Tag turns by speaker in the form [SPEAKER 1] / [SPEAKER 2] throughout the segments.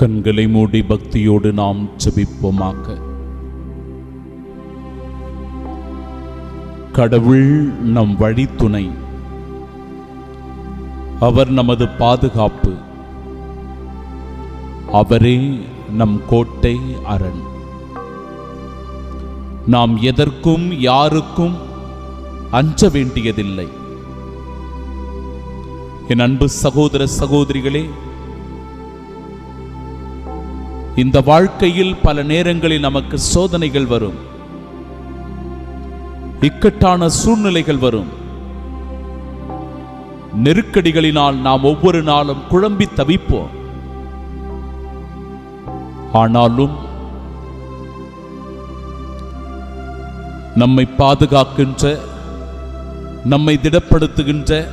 [SPEAKER 1] கண்களை மூடி பக்தியோடு நாம் ஜெபிப்போமாக. கடவுள் நம் வழித்துணை. அவர் நமது பாதுகாப்பு. அவரே நம் கோட்டை அரண். நாம் எதற்கும் யாருக்கும் அஞ்ச வேண்டியதில்லை. என் அன்பு சகோதர சகோதரிகளே இந்த வாழ்க்கையில் பல நேரங்களில் நமக்கு சோதனைகள் வரும். இக்கட்டான சூழ்நிலைகள் வரும். நெருக்கடிகளினால் நாம் ஒவ்வொரு நாளும் குழம்பி தவிப்போம். ஆனாலும் நம்மை பாதுகாக்கின்ற நம்மை திடப்படுத்துகின்ற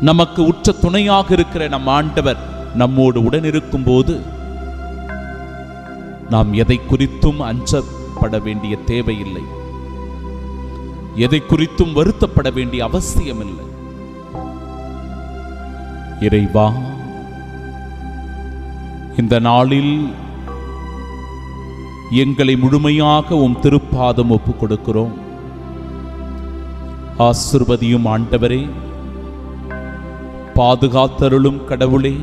[SPEAKER 1] நமக்கு உற்ற துணையாக இருக்கிற நம் ஆண்டவர் நம்மோடு உடனிருக்கும் போது நாம் எதை குறித்தும் அஞ்சப்பட வேண்டிய தேவையில்லை. எதை குறித்தும் வருத்தப்பட வேண்டிய அவசியமில்லை. இறைவா இந்த நாளில் எங்களை முழுமையாக உம் திருப்பாதம் ஒப்பு கொடுக்கிறோம். ஆசிர்வதியும் ஆண்டவரே பாதுகாத்தருளும் கடவுளே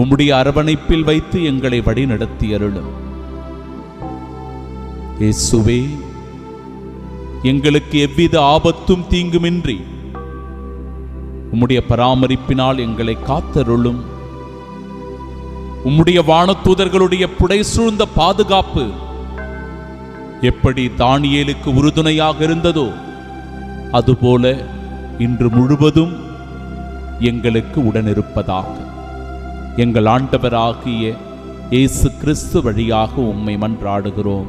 [SPEAKER 1] உம்முடைய அரவணைப்பில் வைத்து எங்களை வழி நடத்தி அருளும். இயேசுவே எங்களுக்கு எவ்வித ஆபத்தும் தீங்குமின்றி உம்முடைய பராமரிப்பினால் எங்களை காத்தருளும். உம்முடைய வானத்தூதர்களுடைய புடை சூழ்ந்த பாதுகாப்பு எப்படி தானியேலுக்கு உறுதுணையாக இருந்ததோ அதுபோல இன்று முழுவதும் எங்களுக்கு உடனிருப்பதாக. எங்கள் ஆண்டவராகிய இயேசு கிறிஸ்து வழியாக உம்மை மன்றாடுகிறோம்.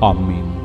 [SPEAKER 1] ஆமீன்.